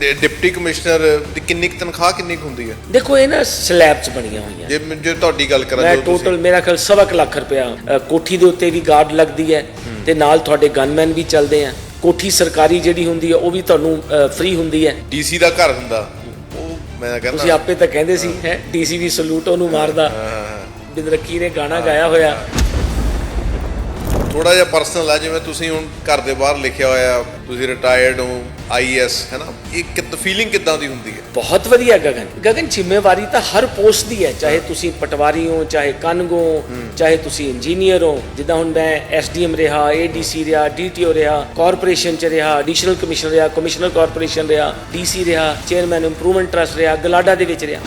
ਤੇ deputy commissioner ਦੀ ਕਿੰਨੀ ਕੁ ਤਨਖਾਹ ਕਿੰਨੀ ਕੁ ਹੁੰਦੀ ਹੈ? ਦੇਖੋ ਇਹ ਨਾ ਸਲੈਬ ਚ ਬਣੀਆਂ ਹੋਈਆਂ। ਜੇ ਮੈਂ- ਜੇ ਤੁਹਾਡੀ ਗੱਲ ਕਰਾਂ ਮੈਂ ਜੋ ਤੁਸੀਂ- ਟੋਟਲ ਮੇਰਾ ਖਿਆਲ ਸਵਾ ਕੁ ਲੱਖ ਰੁਪਇਆ ਅ, ਕੋਠੀ ਦੇ ਉੱਤੇ ਵੀ ਗਾਰਡ ਲੱਗਦੀ ਹੈ ਤੇ ਨਾਲ ਤੁਹਾਡੇ ਗਨਮੈਨ ਵੀ ਚੱਲਦੇ ਆ। ਕੋਠੀ ਸਰਕਾਰੀ ਜਿਹੜੀ ਹੁੰਦੀ ਹੈ ਉਹ ਵੀ ਤੁਹਾਨੂੰ ਫ੍ਰੀ ਹੁੰਦੀ ਹੈ। ਡੀਸੀ ਦਾ ਘਰ ਹੁੰਦਾ। ਉਹ ਮੈਂ ਤੁਸੀਂ ਕਹਿੰਦਾ ਆਪੇ ਤਾਂ ਕਹਿੰਦੇ ਸੀ ਹੈ। ਡੀਸੀ ਵੀ ਸਲੂਟ ਉਹਨੂੰ ਮਾਰਦਾ। ਬਿੰਦਰਕੀ ਨੇ ਗਾਣਾ ਗਾਇਆ ਹੋਇਆ। ਥੋੜਾ ਜਿਹਾ ਪਰਸਨਲ ਹੈ ਜਿਵੇਂ ਤੁਸੀਂ ਹੁਣ ਘਰ ਦੇ ਬਾਹਰ ਲਿਖਿਆ ਹੋਇਆ ਤੁਸੀਂ ਰਿਟਾਇਰਡ ਹੋ ਆਈਐਸ ਹੈ ਨਾ ਇਹ ਕਿਤ ਫੀਲਿੰਗ ਕਿੱਦਾਂ ਦੀ ਹੁੰਦੀ ਹੈ? ਬਹੁਤ ਵਧੀਆ ਗਗਨ। ਗਗਨ ਜ਼ਿੰਮੇਵਾਰੀ ਤਾਂ ਹਰ ਪੋਸਟ ਦੀ ਹੈ ਚਾਹੇ ਤੁਸੀਂ ਪਟਵਾਰੀ ਹੋ ਚਾਹੇ ਕਨਗੋ ਚਾਹੇ ਤੁਸੀਂ ਇੰਜੀਨੀਅਰ ਹੋ। ਜਿੱਦਾਂ ਹੁਣ ਮੈਂ ਐਸਡੀਐਮ ਰਿਹਾ ਏਡੀਸੀ ਰਿਹਾ ਡੀਟੀਓ ਰਿਹਾ ਕਾਰਪੋਰੇਸ਼ਨ ਚ ਰਿਹਾ ਐਡੀਸ਼ਨਲ ਕਮਿਸ਼ਨਰ ਰਿਹਾ ਕਮਿਸ਼ਨਰ ਕਾਰਪੋਰੇਸ਼ਨ ਰਿਹਾ ਡੀਸੀ ਰਿਹਾ ਚੇਅਰਮੈਨ ਇੰਪਰੂਵਮੈਂਟ ਟਰਸਟ ਰਿਹਾ ਗਲਾਡਾ ਦੇ ਵਿੱਚ ਰਿਹਾ।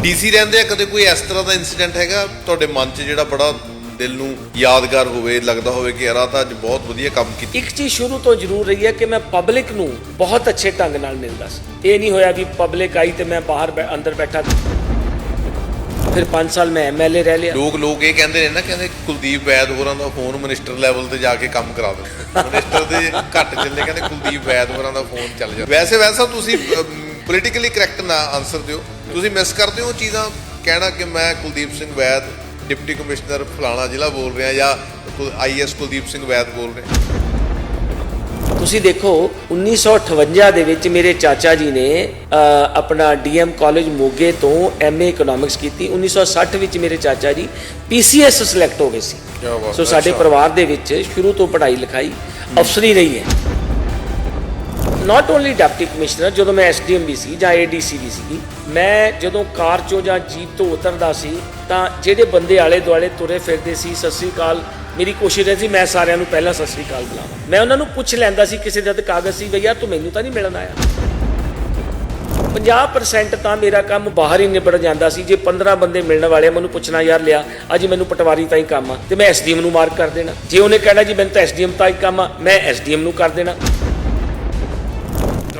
ਡੀਸੀ ਰਹਿੰਦੇ ਆ ਕਦੇ ਕੋਈ ਇਸ ਤਰ੍ਹਾਂ ਦਾ ਇਨਸੀਡੈਂਟ ਹੈਗਾ? ਤੁਹਾਡੇ ਮਨ 'ਚ ਜਿਹੜਾ ਬੜਾ ਦਿਲ ਨੂੰ ਯਾਦਗਾਰ ਹੋਵੇ ਲੱਗਦਾ ਹੋਵੇ ਕਿ ਯਾਰ ਤਾਂ ਅੱਜ ਬਹੁਤ ਵਧੀਆ ਕੰਮ ਕੀਤਾ। ਇੱਕ ਚੀਜ਼ ਸ਼ੁਰੂ ਤੋਂ ਜ਼ਰੂਰ ਰਹੀ ਹੈ ਕਿ ਮੈਂ ਪਬਲਿਕ ਨੂੰ ਬਹੁਤ ਅੱਛੇ ਢੰਗ ਨਾਲ ਮਿਲਦਾ ਸੀ। ਇਹ ਨਹੀਂ ਹੋਇਆ ਵੀ ਪਬਲਿਕ ਆਈ ਤੇ ਮੈਂ ਬਾਹਰ ਅੰਦਰ ਬੈਠਾ। ਫਿਰ 5 ਸਾਲ ਮੈਂ ਐਮਐਲਏ ਰਹਿ ਲਿਆ। ਲੋਕ ਲੋਕ ਇਹ ਕਹਿੰਦੇ ਨੇ ਨਾ ਕਹਿੰਦੇ ਕੁਲਦੀਪ ਵੈਦ ਹੋਰਾਂ ਦਾ ਫੋਨ ਮਿਨਿਸਟਰ ਲੈਵਲ ਤੇ ਜਾ ਕੇ ਕੰਮ ਕਰਾ ਦਿਓ। ਮਿਨਿਸਟਰ ਦੇ ਘੱਟ ਚੱਲੇ ਕਹਿੰਦੇ ਕੁਲਦੀਪ ਵੈਦ ਹੋਰਾਂ ਦਾ ਫੋਨ ਚੱਲ ਜਾ। ਵੈਸੇ ਵੈਸਾ ਤੁਸੀਂ ਪੋਲੀਟੀਕਲੀ ਕਰੈਕਟ ਨਾ ਆਨਸਰ ਦਿਓ। ਤੁਸੀਂ ਮਿਸ ਕਰਦੇ ਹੋ ਚੀਜ਼ਾਂ ਕਹਿਣਾ ਕਿ ਮੈਂ ਕੁਲਦੀਪ ਸਿੰਘ ਵੈਦ ਡਿਪਟੀ ਕਮਿਸ਼ਨਰ ਫਲਾਣਾ ਜ਼ਿਲ੍ਹਾ ਬੋਲ ਰਿਹਾ ਜਾਂ ਆਈਐਸ ਕੁਲਦੀਪ ਸਿੰਘ ਵੈਦ ਬੋਲ ਰਿਹਾ? ਤੁਸੀਂ ਦੇਖੋ 1958 ਦੇ ਵਿੱਚ ਮੇਰੇ ਚਾਚਾ ਜੀ ਨੇ ਆਪਣਾ ਡੀਐਮ ਕਾਲਜ ਮੋਗੇ ਤੋਂ ਐਮਏ ਇਕਨੋਮਿਕਸ ਕੀਤੀ। 1960 ਵਿੱਚ ਮੇਰੇ ਚਾਚਾ ਜੀ ਪੀਸੀਐਸ ਸਿਲੈਕਟ ਹੋ ਗਏ ਸੀ। ਸੋ ਸਾਡੇ। ਪਰਿਵਾਰ ਦੇ ਵਿੱਚ ਸ਼ੁਰੂ ਤੋਂ ਪੜ੍ਹਾਈ ਲਿਖਾਈ ਅਫਸਰੀ ਰਹੀ ਹੈ। ਨਾਟ ਓਨਲੀ ਡਿਪਟੀ ਕਮਿਸ਼ਨਰ ਜਦੋਂ ਮੈਂ ਐਸਡੀਐਮ ਵੀ ਸੀ ਜਾਂ ਏਡੀਸੀ ਵੀ ਸੀ ਮੈਂ ਜਦੋਂ ਕਾਰ ਚੋਂ ਜਾਂ ਜੀਪ ਤੋਂ ਉਤਰਦਾ ਸੀ, ਤਾਂ ਜਿਹੜੇ ਬੰਦੇ ਆਲੇ ਦੁਆਲੇ ਤੁਰੇ ਫਿਰਦੇ ਸੀ, ਸਤਿ ਸ੍ਰੀ ਅਕਾਲ, ਮੇਰੀ ਕੋਸ਼ਿਸ਼ ਰਹੀ ਸੀ ਮੈਂ ਸਾਰਿਆਂ ਨੂੰ ਪਹਿਲਾਂ ਸਤਿ ਸ੍ਰੀ ਅਕਾਲ ਬੁਲਾਵਾਂ। ਮੈਂ ਉਹਨਾਂ ਨੂੰ ਪੁੱਛ ਲੈਂਦਾ ਸੀ, ਕਿਸੇ ਦਾ ਕਾਗਜ਼ ਸੀ ਬਈ ਯਾਰ ਤੂੰ ਮੈਨੂੰ ਤਾਂ ਨਹੀਂ ਮਿਲਣ ਆਇਆ। 50% ਤਾਂ ਮੇਰਾ ਕੰਮ ਬਾਹਰ ਹੀ ਨਿਬੜ ਜਾਂਦਾ ਸੀ, ਜੇ 15 ਬੰਦੇ ਮਿਲਣ ਵਾਲੇ ਮੈਨੂੰ ਪੁੱਛਣਾ, ਯਾਰ ਲਿਆ, ਅੱਜ ਮੈਨੂੰ ਪਟਵਾਰੀ ਤਾਂ ਹੀ ਕੰਮ ਆ, ਤੇ ਮੈਂ ਐਸਡੀਐਮ ਨੂੰ ਮਾਰਕ ਕਰ ਦੇਣਾ। ਜੇ ਉਹਨੇ ਕਹਿਣਾ, ਜੀ, ਮੈਨੂੰ ਤਾਂ ਐਸਡੀਐਮ ਤਾਂ ਹੀ ਕੰਮ ਆ, ਮੈਂ ਐਸਡੀਐਮ ਨੂੰ ਕਰ ਦੇਣਾ।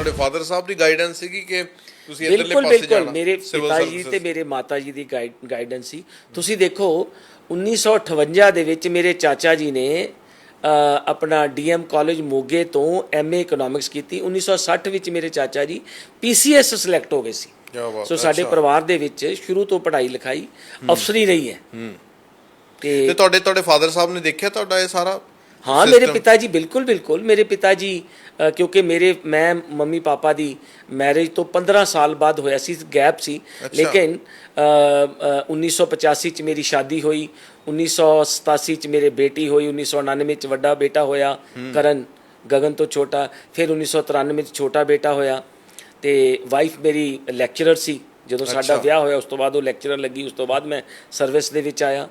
ਤੁਹਾਡੇ ਫਾਦਰ ਸਾਹਿਬ ਦੀ ਗਾਈਡੈਂਸ ਸੀਗੀ ਕਿ ਤੁਸੀਂ ਇਧਰਲੇ ਬਿਲਕੁਲ ਪਾਸੇ ਬਿਲਕੁਲ। ਜਾਣਾ ਮੇਰੇ civil ਪਿਤਾ ਜੀ services। ਤੇ ਮੇਰੇ ਮਾਤਾ ਜੀ ਦੀ ਗਾਈਡੈਂਸ ਸੀ। ਤੁਸੀਂ ਦੇਖੋ 1958 ਦੇ ਵਿੱਚ ਮੇਰੇ ਚਾਚਾ ਜੀ ਨੇ ਅ, ਆਪਣਾ ਡੀਐਮ ਕਾਲਜ ਮੋਗੇ ਤੋਂ ਐਮਏ ਇਕਨੋਮਿਕਸ ਕੀਤੀ। 1960 ਵਿੱਚ ਮੇਰੇ ਚਾਚਾ ਜੀ ਪੀਸੀਐਸ ਸਿਲੈਕਟ ਹੋ ਗਏ ਸੀ। ਕਿਆ ਬਾਤ ਸੋ ਹੈ, ਸਾਡੇ ਅੱਛਾ। ਪਰਿਵਾਰ ਦੇ ਵਿੱਚ ਸ਼ੁਰੂ ਤੋਂ ਪੜ੍ਹਾਈ ਲਿਖਾਈ ਅਫਸਰੀ ਰਹੀ ਹੈ। ਤੇ ਤੇ ਤੁਹਾਡੇ ਤੁਹਾਡੇ ਫਾਦਰ ਸਾਹਿਬ ਨੇ ਦੇਖਿਆ ਤੁਹਾਡਾ ਇਹ ਸਾਰਾ? ਹਾਂ ਮੇਰੇ? ਪਿਤਾ ਜੀ ਬਿਲਕੁਲ ਬਿਲਕੁਲ। ਮੇਰੇ ਪਿਤਾ ਜੀ ਕਿਉਂਕਿ ਮੇਰੇ ਮੈਂ ਮੰਮੀ ਪਾਪਾ ਦੀ ਮੈਰਿਜ ਤੋਂ 15 ਸਾਲ ਬਾਅਦ ਹੋਇਆ ਸੀ ਗੈਪ ਸੀ। ਲੇਕਿਨ ਅ, ਅ, 1985 ਚ ਮੇਰੀ ਸ਼ਾਦੀ ਹੋਈ 1987 ਚ ਮੇਰੇ ਬੇਟੀ ਹੋਈ 1999 ਚ ਵੱਡਾ ਬੇਟਾ ਹੋਇਆ ਕਰਨ ਗਗਨ ਤੋਂ ਛੋਟਾ। ਫਿਰ 1993 ਚ ਛੋਟਾ ਬੇਟਾ ਹੋਇਆ। ਤੇ ਵਾਈਫ ਮੇਰੀ ਲੈਕਚਰਰ ਸੀ। ਜਦੋਂ ਸਾਡਾ। ਵਿਆਹ ਹੋਇਆ ਉਸ ਤੋਂ ਬਾਅਦ ਉਹ ਲੈਕਚਰਰ ਲੱਗੀ ਉਸ ਤੋਂ ਬਾਅਦ ਮੈਂ ਸਰਵਿਸ ਦੇ ਵਿੱਚ ਆਇਆ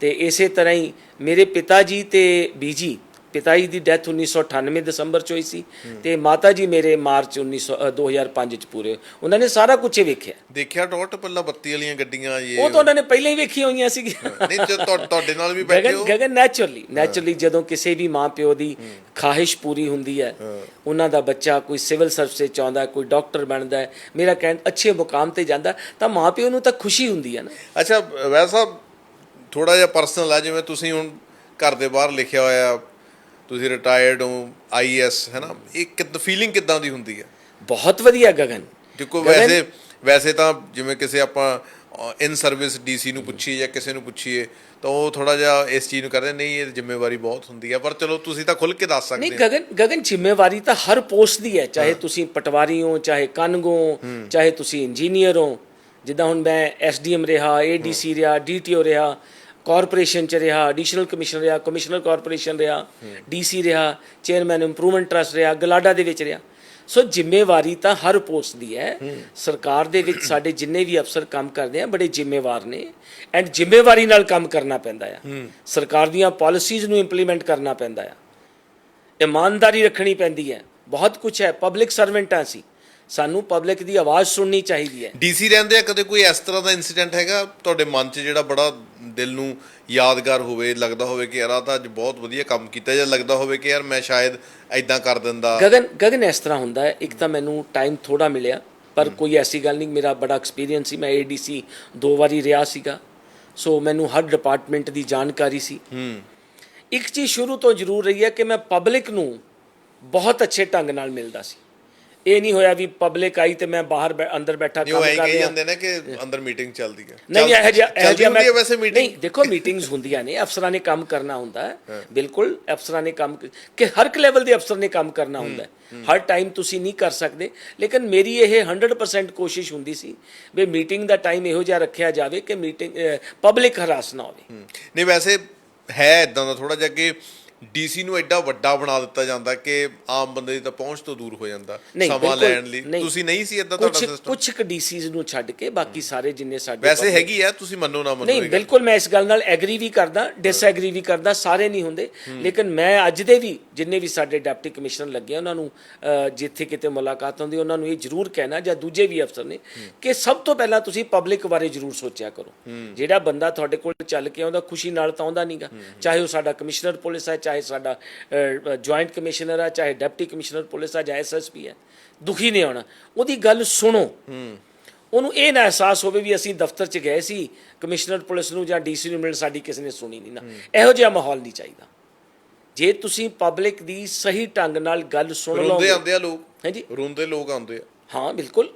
ਤੇ ਇਸੇ ਤਰ੍ਹਾਂ ਹੀ ਮੇਰੇ ਪਿਤਾ ਜੀ ਤੇ ਬੀਜੀ ਪਿਤਾ ਜੀ ਦੀ ਡੈਥ 1998 ਦਸੰਬਰ ਚ ਹੋਈ ਸੀ ਤੇ ਮਾਤਾ ਜੀ ਮੇਰੇ ਮਾਰਚ 1900 ਅ, 2005 ਚ ਪੂਰੇ ਹੋਏ। ਉਹਨਾਂ ਨੇ ਸਾਰਾ ਕੁਝ ਹੀ ਵੇਖਿਆ। ਦੇਖਿਆ ਟੋਟ ਪਹਿਲਾਂ ਬੱਤੀ ਵਾਲੀਆਂ ਗੱਡੀਆਂ ਇਹ ਉਹ ਤਾਂ ਉਹਨਾਂ ਨੇ ਪਹਿਲਾਂ ਹੀ ਵੇਖੀ ਹੋਈਆਂ ਸੀ ਨਹੀਂ ਜੇ ਤੁਹਾ- ਤੁਹਾਡੇ ਨਾਲ ਵੀ ਬੈਠੇ ਗਗਨ ਹੋ। ਗਗਨ ਨੈਚੁਰਲੀ ਨੈਚੁਰਲੀ ਜਦੋਂ ਕਿਸੇ ਵੀ ਮਾਂ ਪਿਓ ਦੀ ਖਾਹਿਸ਼ ਪੂਰੀ ਹੁੰਦੀ ਹੈ ਉਹਨਾਂ ਦਾ ਬੱਚਾ ਕੋਈ ਸਿਵਲ ਸਰਵਿਸ ਵਿੱਚ ਆਉਂਦਾ ਹੈ, ਕੋਈ ਡਾਕਟਰ ਬਣਦਾ ਹੈ ਮੇਰਾ ਕਹਿਣ ਅੱਛੇ ਮੁਕਾਮ ਤੇ ਜਾਂਦਾ ਤਾਂ ਮਾਂ ਪਿਓ ਨੂੰ ਤਾਂ ਖੁਸ਼ੀ ਹੁੰਦੀ ਹੈ ਨਾ। ਅੱਛਾ ਵੈਸਾ ਥੋੜਾ ਜਿਹਾ ਪਰਸਨਲ ਹੈ ਜਿਵੇਂ ਤੁਸੀਂ ਹੁਣ ਘਰ ਦੇ ਬਾਹਰ ਲਿਖਿਆ ਹੋਇਆ ਤੁਸੀਂ ਰਿਟਾਇਰਡ ਹੋ ਆਈਐਸ ਹੈ ਨਾ ਇਹ ਕਿਦ ਫੀਲਿੰਗ ਕਿੱਦਾਂ ਦੀ ਹੁੰਦੀ ਹੈ? ਬਹੁਤ ਵਧੀਆ ਗਗਨ। ਦੇਖੋ ਵੈਸੇ ਵੈਸੇ ਤਾਂ ਜਿਵੇਂ ਕਿਸੇ ਆਪਾਂ ਇਨ ਸਰਵਿਸ ਡੀਸੀ ਨੂੰ ਪੁੱਛੀਏ ਜਾਂ ਕਿਸੇ ਨੂੰ ਪੁੱਛੀਏ ਤਾਂ ਉਹ ਥੋੜਾ ਜਿਹਾ ਇਸ ਚੀਜ਼ ਨੂੰ ਕਰਦੇ ਨਹੀਂ ਇਹ ਜ਼ਿੰਮੇਵਾਰੀ ਬਹੁਤ ਹੁੰਦੀ ਹੈ। ਪਰ ਚਲੋ ਤੁਸੀਂ ਤਾਂ ਖੁੱਲ ਕੇ ਦੱਸ ਨਹੀਂ ਸਕਦੇ ਹੋ। ਗਗਨ ਗਗਨ ਜ਼ਿੰਮੇਵਾਰੀ ਤਾਂ ਹਰ ਪੋਸਟ ਦੀ ਹੈ ਚਾਹੇ ਤੁਸੀਂ ਪਟਵਾਰੀ ਹੋ ਚਾਹੇ ਕਨਗੋ ਚਾਹੇ ਤੁਸੀਂ ਇੰਜੀਨੀਅਰ ਹੋ। ਜਿੱਦਾਂ ਹੁਣ ਮੈਂ ਐਸਡੀਐਮ ਰਿਹਾ ਏਡੀਸੀ ਰਿਹਾ ਡੀਟੀਓ ਰਿਹਾ ਕਾਰਪੋਰੇਸ਼ਨ ਚ ਰਿਹਾ ਐਡੀਸ਼ਨਲ ਕਮਿਸ਼ਨਰ ਰਿਹਾ ਕਮਿਸ਼ਨਰ ਕਾਰਪੋਰੇਸ਼ਨ ਰਿਹਾ ਡੀਸੀ ਰਿਹਾ ਚੇਅਰਮੈਨ ਇੰਪਰੂਵਮੈਂਟ ਟਰਸਟ ਰਿਹਾ ਗਲਾਡਾ ਦੇ ਵਿੱਚ ਰਿਹਾ। ਸੋ ਜ਼ਿੰਮੇਵਾਰੀ ਤਾਂ ਹਰ ਪੋਸਟ ਦੀ ਹੈ। ਸਰਕਾਰ ਦੇ ਵਿੱਚ ਸਾਡੇ ਜਿੰਨੇ ਵੀ ਅਫਸਰ ਕੰਮ ਕਰਦੇ ਆ ਬੜੇ ਜ਼ਿੰਮੇਵਾਰ ਨੇ। ਐਂਡ ਜ਼ਿੰਮੇਵਾਰੀ ਨਾਲ ਕੰਮ ਕਰਨਾ ਪੈਂਦਾ ਆ। ਸਰਕਾਰ ਦੀਆਂ ਪਾਲਿਸੀਜ਼ ਨੂੰ ਇੰਪਲੀਮੈਂਟ ਕਰਨਾ ਪੈਂਦਾ ਆ। ਇਮਾਨਦਾਰੀ ਰੱਖਣੀ ਪੈਂਦੀ ਹੈ। ਬਹੁਤ ਕੁਝ ਹੈ। ਪਬਲਿਕ ਸਰਵੈਂਟ ਆ ਅਸੀਂ। ਸਾਨੂੰ ਪਬਲਿਕ ਦੀ ਆਵਾਜ਼ ਸੁਣਨੀ ਚਾਹੀਦੀ ਹੈ। ਡੀਸੀ ਰਹਿੰਦੇ ਆ ਕਦੇ ਕੋਈ ਇਸ ਤਰ੍ਹਾਂ ਦਾ ਇਨਸੀਡੈਂਟ ਹੈਗਾ? ਤੁਹਾਡੇ ਮਨ 'ਚ ਜਿਹੜਾ ਬੜਾ ਦਿਲ ਨੂੰ ਯਾਦਗਾਰ ਹੋਵੇ ਲੱਗਦਾ ਹੋਵੇ ਕਿ ਯਾਰ ਆਹ ਤਾਂ ਅੱਜ ਬਹੁਤ ਵਧੀਆ ਕੰਮ ਕੀਤਾ ਜਾਂ ਲੱਗਦਾ ਹੋਵੇ ਕਿ ਯਾਰ ਮੈਂ ਸ਼ਾਇਦ ਐਦਾਂ ਕਰ ਦਿੰਦਾ। ਗਗਨ ਗਗਨ ਇਸ ਤਰ੍ਹਾਂ ਹੁੰਦਾ ਹੈ। ਇੱਕ ਤਾਂ ਮੈਨੂੰ ਟਾਈਮ ਥੋੜਾ ਮਿਲਿਆ ਪਰ ਕੋਈ ਐਸੀ ਗੱਲ ਨਹੀਂ ਮੇਰਾ ਬੜਾ ਐਕਸਪੀਰੀਅੰਸ ਸੀ। ਮੈਂ ਏਡੀਸੀ ਦੋ ਵਾਰੀ ਰਿਹਾ ਸੀਗਾ। ਸੋ ਮੈਨੂੰ ਹਰ ਡਿਪਾਰਟਮੈਂਟ ਦੀ ਜਾਣਕਾਰੀ ਸੀ। ਹੂੰ। ਇੱਕ ਚੀਜ਼ ਸ਼ੁਰੂ ਤੋਂ ਜ਼ਰੂਰ ਰਹੀ ਹੈ ਕਿ ਮੈਂ ਪਬਲਿਕ ਨੂੰ ਬਹੁਤ ਅੱਛੇ ਢੰਗ ਨਾਲ ਮਿਲਦਾ ਸੀ। ਇਹ ਨਹੀਂ ਹੋਇਆ ਵੀ ਪਬਲਿਕ ਆਈ ਤੇ ਮੈਂ ਬਾਹਰ ਬੈ- ਅੰਦਰ ਬੈਠਾ ਕੰਮ ਕਰ ਕਹੀ ਰਿਹਾ। ਜਾਂਦੇ ਨੇ ਕਿ ਅੰਦਰ ਮੀਟਿੰਗ ਚੱਲਦੀ ਹੈ। ਨਹੀਂ ਇਹ ਜਿਹਾ ਇਹ ਜਿਹਾ ਮੀਟਿੰਗ ਨਹੀਂ ਦੇਖੋ ਮੀਟਿੰਗਸ ਹੁੰਦੀਆਂ ਨੇ ਅਫਸਰਾਂ ਨੇ ਕੰਮ ਕਰਨਾ ਹੁੰਦਾ ਹੈ। ਬਿਲਕੁਲ ਅਫਸਰਾਂ ਨੇ ਕੰਮ ਕ- ਕਿ ਹਰ ਇੱਕ ਲੈਵਲ ਦੇ ਅਫਸਰ ਨੇ ਕੰਮ ਕਰਨਾ ਹੁੰਦਾ ਹੈ। ਹਰ ਟਾਈਮ ਤੁਸੀਂ ਨਹੀਂ ਕਰ ਸਕਦੇ। ਲੇਕਿਨ ਮੇਰੀ ਇਹ 100% ਕੋਸ਼ਿਸ਼ ਹੁੰਦੀ ਸੀ ਵੀ ਮੀਟਿੰਗ ਦਾ ਟਾਈਮ ਇਹੋ ਜਿਹਾ ਰੱਖਿਆ ਜਾਵੇ ਕਿ ਮੀਟਿੰਗ ਪਬਲਿਕ ਹਰਾਸ ਨਾ ਹੋਵੇ। ਨਹੀਂ ਵੈਸੇ ਹੈ ਇਦਾਂ ਦਾ ਥੋੜਾ ਜਿਹਾ ਕਿ ਡੀਸੀ ਨੂੰ ਐਡਾ ਵੱਡਾ ਬਣਾ ਦਿੱਤਾ ਜਾਂਦਾ ਕਿ ਆਮ ਬੰਦੇ ਦੀ ਤਾਂ ਪਹੁੰਚ ਤੋਂ ਦੂਰ ਹੋ ਜਾਂਦਾ ਸਮਾਂ ਲੈਣ ਲਈ। ਤੁਸੀਂ ਨਹੀਂ ਸੀ ਇਦਾਂ ਤੁਹਾਡਾ ਕੁਝ ਸਿਸਟਮ ਕੁਝ ਡੀਸੀਜ਼ ਨੂੰ ਛੱਡ ਕੇ ਬਾਕੀ ਸਾਰੇ ਜਿੰਨੇ ਸਾਡੇ ਵੈਸੇ ਹੈਗੀ ਆ ਤੁਸੀਂ ਮੰਨੋ ਨਾ ਮੰਨੋ ਨਹੀਂ। ਬਿਲਕੁਲ ਮੈਂ ਇਸ ਗੱਲ ਨਾਲ ਐਗਰੀ ਵੀ ਕਰਦਾ ਡਿਸਐਗਰੀ ਵੀ ਕਰਦਾ ਸਾਰੇ ਨਹੀਂ ਹੁੰਦੇ। ਲੇਕਿਨ ਮੈਂ ਅੱਜ ਦੇ ਵੀ ਜਿੰਨੇ ਵੀ ਸਾਡੇ ਡਿਪਟੀ ਕਮਿਸ਼ਨਰ ਲੱਗੇ ਆ, ਉਹਨਾਂ ਨੂੰ ਜਿੱਥੇ ਕਿਤੇ ਮੁਲਾਕਾਤ ਹੁੰਦੀ ਉਹਨਾਂ ਨੂੰ ਇਹ ਜ਼ਰੂਰ ਕਹਿਣਾ ਜਾਂ ਦੂਜੇ ਵੀ ਅਫਸਰ ਨੇ ਕਿ ਸਭ ਤੋਂ ਪਹਿਲਾਂ ਤੁਸੀਂ ਪਬਲਿਕ ਬਾਰੇ ਜ਼ਰੂਰ ਸੋਚਿਆ ਕਰੋ। ਜਿਹੜਾ ਬੰਦਾ ਤੁਹਾਡੇ ਕੋਲ ਚੱਲ ਕੇ ਆਉਂਦਾ ਖੁਸ਼ੀ ਨਾਲ ਤਾਂ ਆਉਂਦਾ ਨਹੀਂਗਾ ਚਾਹੇ ਉਹ ਸਾਡਾ ਕਮਿਸ਼ਨਰ ਪੁਲਿਸ ਹੈ ਚਾਹੇ ਸਾਡਾ ਜੁਆਇੰਟ ਕਮਿਸ਼ਨਰ ਹੈ ਚਾਹੇ ਡਿਪਟੀ ਕਮਿਸ਼ਨਰ ਪੁਲਿਸ ਹੈ ਜਾਂ ਐਸਐਸਪੀ ਹੈ ਦੁਖੀ ਨਹੀਂ ਆਉਣਾ ਉਹਦੀ ਗੱਲ ਸੁਣੋ। ਉਹਨੂੰ ਇਹ ਨਾ ਅਹਿਸਾਸ ਹੋਵੇ ਵੀ ਅਸੀਂ ਦਫ਼ਤਰ 'ਚ ਗਏ ਸੀ ਕਮਿਸ਼ਨਰ ਪੁਲਿਸ ਨੂੰ ਜਾਂ ਡੀਸੀ ਨੂੰ ਮਿਲਣ ਸਾਡੀ ਕਿਸੇ ਨੇ ਸੁਣੀ ਨਹੀਂ ਨਾ। ਇਹੋ ਜਿਹਾ ਮਾਹੌਲ ਨਹੀਂ ਚਾਹੀਦਾ। ਜੇ ਤੁਸੀਂ ਪਬਲਿਕ ਦੀ ਸਹੀ ਢੰਗ ਨਾਲ ਗੱਲ ਸੁਣ ਰੋਂਦੇ ਲਓਗੇ ਆਉਂਦੇ ਆ ਲੋਕ। ਹਾਂਜੀ। ਰੋਂਦੇ ਲੋਕ ਆਉਂਦੇ ਆ। ਹਾਂ ਬਿਲਕੁਲ।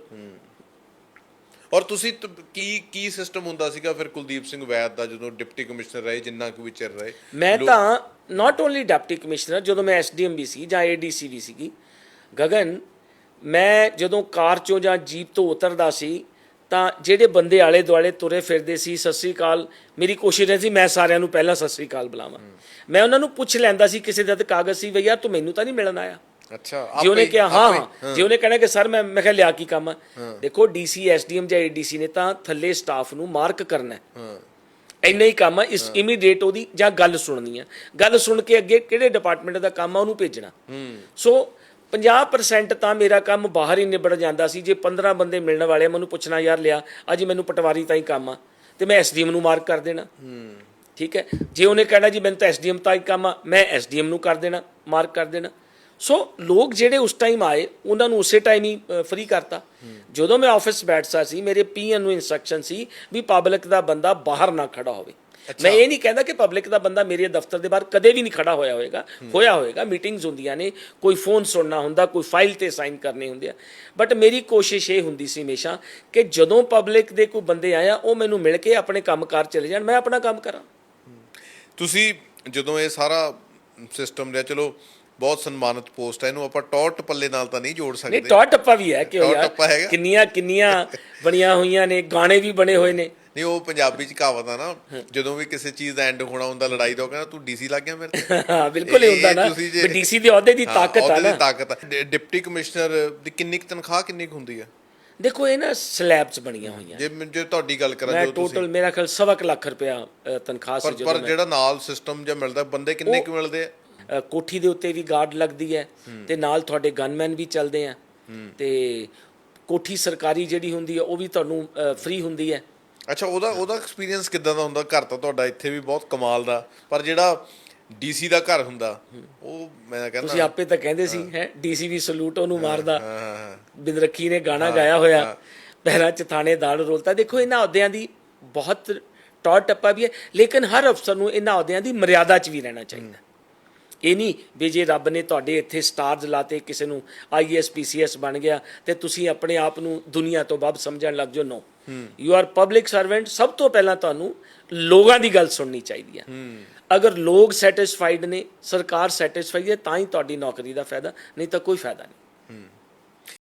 ਔਰ ਤੁਸੀਂ ਤ- ਕੀ ਕੀ ਸਿਸਟਮ ਹੁੰਦਾ ਸੀਗਾ ਫਿਰ ਕੁਲਦੀਪ ਸਿੰਘ ਵੈਦ ਦਾ ਜਦੋਂ ਡਿਪਟੀ ਕਮਿਸ਼ਨਰ ਰਹੇ ਜਿੰਨਾ ਕੁ ਵੀ ਚਿਰ ਰਹੇ? ਮੈਂ ਤਾਂ ਨਾਟ ਓਨਲੀ ਡਿਪਟੀ ਕਮਿਸ਼ਨਰ ਜਦੋਂ ਮੈਂ ਐਸਡੀਐਮ ਵੀ ਸੀ ਜਾਂ ਏਡੀਸੀ ਵੀ ਸੀਗੀ ਗਗਨ ਮੈਂ ਜਦੋਂ ਕਾਰ ਚੋਂ ਜਾਂ ਜੀਪ ਤੋਂ ਉਤਰਦਾ ਸੀ ਤਾਂ ਜਿਹੜੇ ਬੰਦੇ ਆਲੇ ਦੁਆਲੇ ਤੁਰੇ ਫਿਰਦੇ ਸੀ ਸਤਿ ਸ੍ਰੀ ਅਕਾਲ ਮੇਰੀ ਕੋਸ਼ਿਸ਼ ਰਹਿੰਦੀ ਸੀ ਮੈਂ ਸਾਰਿਆਂ ਨੂੰ ਪਹਿਲਾਂ ਸਤਿ ਸ੍ਰੀ ਅਕਾਲ ਬੁਲਾਵਾਂ। ਮੈਂ ਉਹਨਾਂ ਨੂੰ ਪੁੱਛ ਲੈਂਦਾ ਸੀ ਕਿਸੇ ਦਾ ਤਾਂ ਕਾਗਜ਼ ਸੀ ਵੀ ਯਾਰ ਤੂੰ ਮੈਨੂੰ ਤਾਂ ਨਹੀਂ ਮਿਲਣ ਆਇਆ? ਅੱਛਾ ਜੇ ਉਹਨੇ ਕਿਹਾ ਹਾਂ ਹਾਂ ਜੇ ਉਹਨੇ ਕਹਿਣਾ ਕਿ ਸਰ ਮੈਂ ਮੈਂ ਕਿਹਾ ਲਿਆ ਕੀ ਕੰਮ? ਦੇਖੋ ਡੀਸੀ ਐਸਡੀਐਮ ਜਾਂ ਏਡੀਸੀ ਨੇ ਤਾਂ ਥੱਲੇ ਸਟਾਫ ਨੂੰ ਮਾਰਕ ਕਰਨਾ ਹੈ। ਇੰਨਾ ਹੀ ਕੰਮ ਆ ਇਸ ਇਮੀਡੀਏਟ ਉਹਦੀ ਜਾਂ ਗੱਲ ਸੁਣਨੀ ਆ। ਗੱਲ ਸੁਣ ਕੇ ਅੱਗੇ ਕਿਹੜੇ ਡਿਪਾਰਟਮੈਂਟ ਦਾ ਕੰਮ ਆ ਉਹਨੂੰ ਭੇਜਣਾ। ਸੋ 50% ਤਾਂ ਮੇਰਾ ਕੰਮ ਬਾਹਰ ਹੀ ਨਿਬੜ ਜਾਂਦਾ ਸੀ। ਜੇ 15 ਬੰਦੇ ਮਿਲਣ ਵਾਲੇ ਮੈਨੂੰ ਪੁੱਛਣਾ ਯਾਰ ਲਿਆ ਅੱਜ ਮੈਨੂੰ ਪਟਵਾਰੀ ਤਾਂ ਹੀ ਕੰਮ ਆ ਤੇ ਮੈਂ ਐਸਡੀਐਮ ਨੂੰ ਮਾਰਕ ਕਰ ਦੇਣਾ। ਠੀਕ ਹੈ? ਜੇ ਉਹਨੇ ਕਹਿਣਾ ਜੀ ਮੈਨੂੰ ਤਾਂ ਐਸਡੀਐਮ ਤਾਂ ਹੀ ਕੰਮ ਆ ਮੈਂ ਐਸਡੀਐਮ ਨੂੰ ਕਰ ਦੇਣਾ ਮਾਰਕ ਕਰ ਦੇਣਾ। ਸੋ ਲੋਕ ਜਿਹੜੇ ਉਸ ਟਾਈਮ ਆਏ ਉਹਨਾਂ ਨੂੰ ਉਸੇ ਟਾਈਮ ਹੀ ਫ੍ਰੀ ਕਰਤਾ। ਜਦੋਂ ਮੈਂ ਆਫਿਸ ਬੈਠਦਾ ਸੀ ਮੇਰੇ ਪੀਐਨ ਨੂੰ ਇਨਸਟਰਕਸ਼ਨ ਸੀ ਵੀ ਪਬਲਿਕ ਦਾ ਬੰਦਾ ਬਾਹਰ ਨਾ ਖੜਾ ਹੋਵੇ। ਮੈਂ ਇਹ ਨਹੀਂ ਕਹਿੰਦਾ ਕਿ ਪਬਲਿਕ ਦਾ ਬੰਦਾ ਮੇਰੇ ਦਫ਼ਤਰ ਦੇ ਬਾਹਰ ਕਦੇ ਵੀ ਨਹੀਂ ਖੜਾ ਹੋਇਆ ਹੋਵੇਗਾ ਹੋਇਆ ਹੋਵੇਗਾ ਮੀਟਿੰਗਸ ਹੁੰਦੀਆਂ ਨੇ ਕੋਈ ਫੋਨ ਸੁਣਨਾ ਹੁੰਦਾ ਕੋਈ ਫਾਈਲ ਤੇ ਸਾਈਨ ਕਰਨੇ ਹੁੰਦੇ ਆ। ਬਟ ਮੇਰੀ ਕੋਸ਼ਿਸ਼ ਇਹ ਹੁੰਦੀ ਸੀ ਹਮੇਸ਼ਾ ਕਿ ਜਦੋਂ ਪਬਲਿਕ ਦੇ ਕੋਈ ਬੰਦੇ ਆਇਆ ਉਹ ਮੈਨੂੰ ਮਿਲ ਕੇ ਆਪਣੇ ਕੰਮਕਾਰ ਚਲੇ ਜਾਣ ਮੈਂ ਆਪਣਾ ਕੰਮ ਕਰਾਂ। ਤੁਸੀਂ ਜਦੋਂ ਇਹ ਸਾਰਾ ਸਿਸਟਮ ਰਿਹਾ ਚਲੋ ਬਹੁਤ ਸਨਮਾਨਿਤ ਪੋਸਟ ਹੈ ਇਹਨੂੰ ਆਪਾਂ ਟੌਟ ਪੱਲੇ ਨਾਲ ਤਾਂ ਨਹੀਂ ਜੋੜ ਨਹੀਂ ਸਕਦੇ। ਟੌਰ ਟੱਪਾ ਵੀ ਹੈ ਕਿ ਟੌਰ ਯਾਰ? ਕਿੰਨੀਆਂ ਕਿੰਨੀਆਂ ਬਣੀਆਂ ਹੋਈਆਂ ਨੇ ਗਾਣੇ ਵੀ ਬਣੇ ਹੋਏ ਨੇ। ਨਹੀਂ ਉਹ ਪੰਜਾਬੀ ਚ ਕਹਾਵਤ ਆ ਨਾ ਜਦੋਂ ਵੀ ਕਿਸੇ ਚੀਜ਼ ਦਾ ਐਂਡ ਹੋਣਾ ਹੁੰਦਾ ਲੜਾਈ ਦਾ ਕਹਿੰਦਾ ਤੂੰ ਡੀਸੀ ਲੱਗ ਗਿਆ ਮੇਰੇ ਤੇ। ਹਾਂ ਬਿਲਕੁਲ ਇਹ ਹੁੰਦਾ ਨਾ ਜੇ- ਡੀਸੀ ਦੇ ਅਹੁਦੇ ਦੀ ਹਾਂ, ਤਾਕਤ ਆ ਉਹਦੇ ਦੀ ਨਾ। ਤਾਕਤ ਆ। ਡਿਪਟੀ ਕਮਿਸ਼ਨਰ ਦੀ ਕਿੰਨੀ ਕੁ ਤਨਖਾਹ ਕਿੰਨੀ ਕੁ ਹੁੰਦੀ ਆ? ਦੇਖੋ ਇਹ ਨਾ ਸਲੈਬਸ ਬਣੀਆਂ ਹੋਈਆਂ। ਜੇ ਜੇ ਤੁਹਾਡੀ ਗੱਲ ਕਰਾਂ ਜੋ ਤੁਸੀਂ ਟੋਟਲ ਮੇਰਾ ਖਿਆਲ ਸਵਾ ਲੱਖ ਰੁਪਇਆ ਅ, ਤਨਖਾਹ ਸੀ ਜਦੋਂ ਪਰ ਜਿਹੜਾ ਨਾਲ ਸਿਸਟਮ ਜਾਂ ਮਿਲਦਾ ਬੰਦੇ ਕਿੰਨੇ ਕੁ ਮਿਲਦੇ ਆ? ਕੋਠੀ ਦੇ ਉੱਤੇ ਵੀ ਗਾਰਡ ਲੱਗਦੀ ਹੈ ਤੇ ਨਾਲ ਤੁਹਾਡੇ ਗਨਮੈਨ ਵੀ ਚੱਲਦੇ ਆ। ਤੇ ਕੋਠੀ ਸਰਕਾਰੀ ਜਿਹੜੀ ਹੁੰਦੀ ਹੈ ਉਹ ਵੀ ਤੁਹਾਨੂੰ ਫ੍ਰੀ ਹੁੰਦੀ ਹੈ। ਅੱਛਾ ਉਹਦਾ ਉਹਦਾ ਐਕਸਪੀਰੀਅੰਸ ਕਿੱਦਾਂ ਦਾ ਹੁੰਦਾ? ਘਰ ਤਾਂ ਤੁਹਾਡਾ ਇੱਥੇ ਵੀ ਬਹੁਤ ਕਮਾਲ ਦਾ ਪਰ ਜਿਹੜਾ ਡੀਸੀ ਦਾ ਘਰ ਹੁੰਦਾ ਉਹ ਮੈਂ ਤੁਸੀਂ ਕਹਿੰਦਾ ਆਪੇ ਤਾਂ ਕਹਿੰਦੇ ਸੀ ਹੈ। ਡੀਸੀ ਵੀ ਸਲੂਟ ਉਹਨੂੰ ਮਾਰਦਾ। ਬਿੰਦਰਖੀ ਨੇ ਗਾਣਾ ਗਾਇਆ ਹੋਇਆ ਪਹਿਲਾਂ ਚ ਥਾਣੇ ਦਾੜ ਰੋਲਤਾ ਦੇਖੋ ਇਹਨਾਂ ਅਹੁਦਿਆਂ ਦੀ ਬਹੁਤ ਟੌਰ ਟੱਪਾ ਵੀ ਹੈ ਲੇਕਿਨ ਹਰ ਅਫਸਰ ਨੂੰ ਇਹਨਾਂ ਅਹੁਦਿਆਂ ਦੀ ਮਰਿਆਦਾ 'ਚ ਵੀ ਰਹਿਣਾ ਚਾਹੀਦਾ। ਇਹ ਨਹੀਂ ਵੀ ਜੇ ਰੱਬ ਨੇ ਤੁਹਾਡੇ ਇੱਥੇ ਸਟਾਰਸ ਲਾਤੇ ਕਿਸੇ ਨੂੰ ਆਈਐਸ ਪੀਸੀਐਸ ਬਣ ਗਿਆ ਤੇ ਤੁਸੀਂ ਆਪਣੇ ਆਪ ਨੂੰ ਦੁਨੀਆ ਤੋਂ ਵੱਧ ਸਮਝਣ ਲੱਗ ਜਾਓ no you are public servant ਸਭ ਤੋਂ ਪਹਿਲਾਂ ਤੁਹਾਨੂੰ ਲੋਕਾਂ ਦੀ ਗੱਲ ਸੁਣਨੀ ਚਾਹੀਦੀ ਹੈ। ਅਗਰ ਲੋਕ ਸੈਟੀਸਫਾਈਡ ਨੇ ਸਰਕਾਰ ਸੈਟੀਸਫਾਈਡ ਹੈ ਤਾਂ ਹੀ ਤੁਹਾਡੀ ਨੌਕਰੀ ਦਾ ਫਾਇਦਾ ਨਹੀਂ ਤਾਂ ਕੋਈ ਫਾਇਦਾ ਨਹੀਂ।